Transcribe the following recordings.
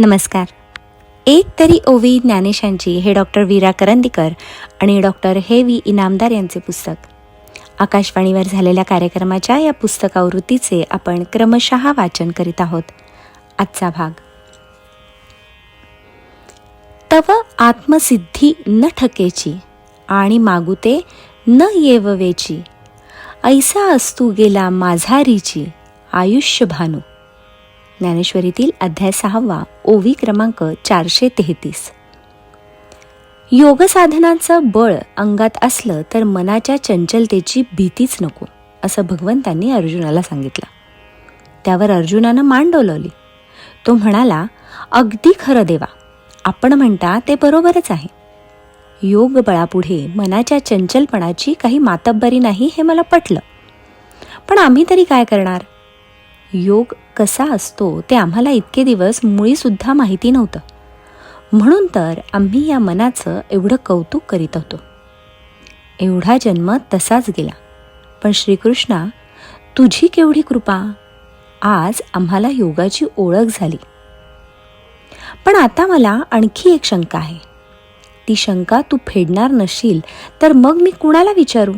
नमस्कार. एक तरी ओवी ज्ञानेशांची हे डॉक्टर वीरा करंदीकर आणि डॉक्टर हे व्ही इनामदार यांचे पुस्तक. आकाशवाणीवर झालेल्या कार्यक्रमाच्या या पुस्तकावृत्तीचे आपण क्रमशः वाचन करीत आहोत. आजचा भाग. तव आत्मसिद्धी न ठकेची आणि मागुते न येववेची. ऐसा असतू गेला माझारीची आयुष्य भानू ज्ञानेश्वरीतील अध्याय सहावा ओवी क्रमांक चारशे तेहतीस योग साधनाचं बळ अंगात असलं तर मनाच्या चंचलतेची भीतीच नको असं भगवंतांनी अर्जुनाला सांगितलं. त्यावर अर्जुनानं मान डोलवली. तो म्हणाला अगदी खरं देवा आपण म्हणता ते बरोबरच आहे. योग बळापुढे मनाच्या चंचलपणाची काही मातब्बरी नाही हे मला पटलं. पण आम्ही तरी काय करणार? योग कसा असतो ते आम्हाला इतके दिवस मुळीसुद्धा माहिती नव्हतं. म्हणून तर आम्ही या मनाचं एवढं कौतुक करीत होतो. एवढा जन्म तसाच गेला. पण श्रीकृष्णा तुझी केवढी कृपा? आज आम्हाला योगाची ओळख झाली. पण आता मला आणखी एक शंका आहे. ती शंका तू फेडणार नशील तर मग मी कुणाला विचारू?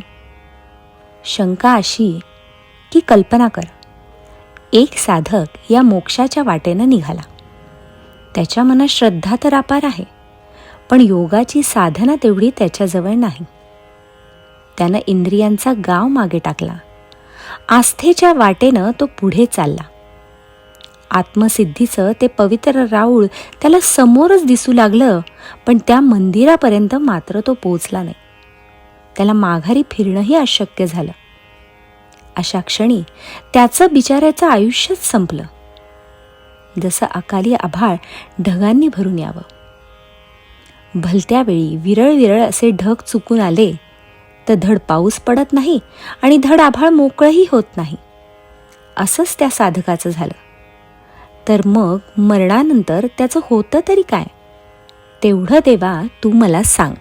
शंका अशी की कल्पना कर. एक साधक या मोक्षाच्या वाटेनं निघाला. त्याच्या मनात श्रद्धा तर अपार आहे पण योगाची साधना तेवढी त्याच्याजवळ नाही. त्यानं इंद्रियांचा गाव मागे टाकला. आस्थेच्या वाटेनं तो पुढे चालला. आत्मसिद्धीचं ते पवित्र राऊळ त्याला समोरच दिसू लागलं पण त्या मंदिरापर्यंत मात्र तो पोचला नाही. त्याला माघारी फिरणंही अशक्य झालं. अशा क्षणी त्याचं बिचाऱ्याचं आयुष्यच संपलं. जसं अकाली आभाळ ढगांनी भरून यावं. भलत्या वेळी विरळ विरळ असे ढग चुकून आले तर धड पाऊस पडत नाही आणि धड आभाळ मोकळंही होत नाही. असंच त्या साधकाचं झालं. तर मग मरणानंतर त्याचं होतं तरी काय? तेवढं देवा तू मला सांग.